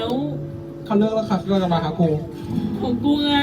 แล้วเขาเลิกแล้วค่ะเขาจะมาหากูของกูไง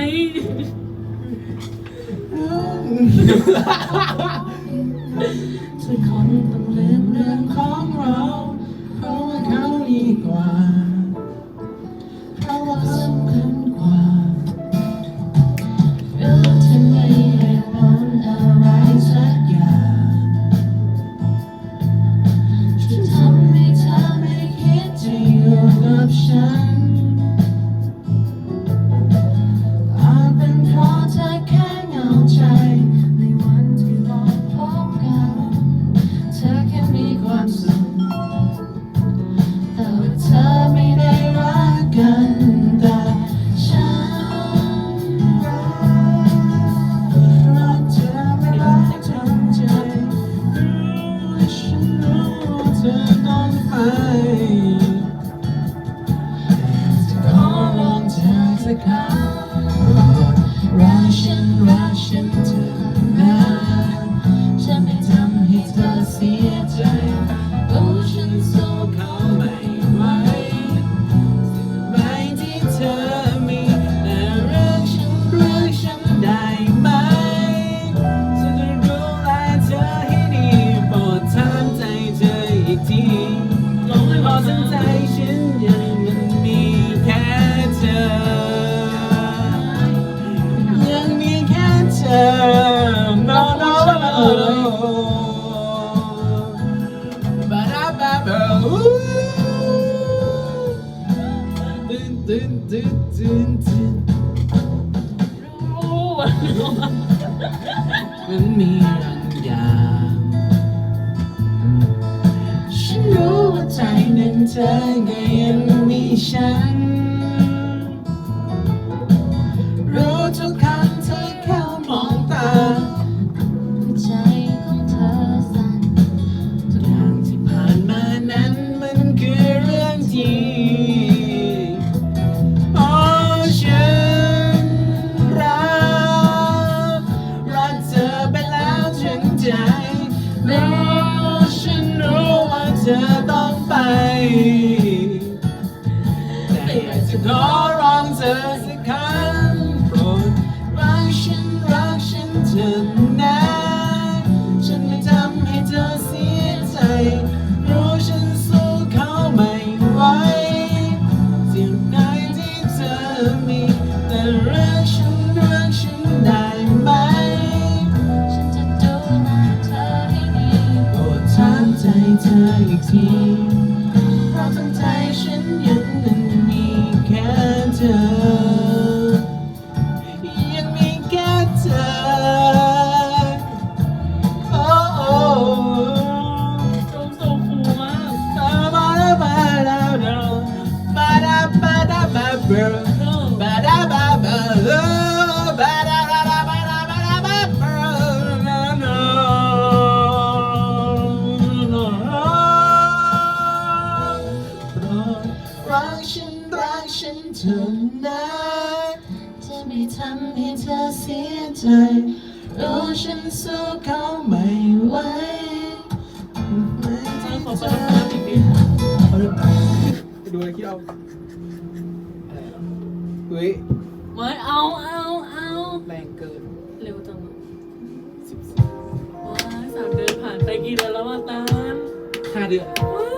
เธอ ตื่นตื่นตื่นตื่นตื่นโอ้มันมีบางอย่างฉันรู้ว่าใจนึ่งเธอก็ยังมีฉัน ธอต้องไป แต่อยากจะขอร้องเธอสักครั้งโปรดรักฉันรักฉันเถอะนะฉันไม่ทำให้เธอเสียใจ รู้ฉันสู้เขาไม่ไหวสิ่งไหนที่เธอมีแต่รักฉันรักฉัน ใจเธออีกทีเพราะทั้งใจฉันยัง นะจะไม่ทำให้เธอเสียใจรู้ฉันสู้เขาไม่ไหวไม่เออที่ขอเประอทานอีกทีเอาเลยไปดูอะไรที่เอาเฮ้ยไม่เอาเอาเอาแรงเกิน เร็วจังว้าสามเดือนผ่านไปกี่เดือนแล้วอะตาลห้าเดือน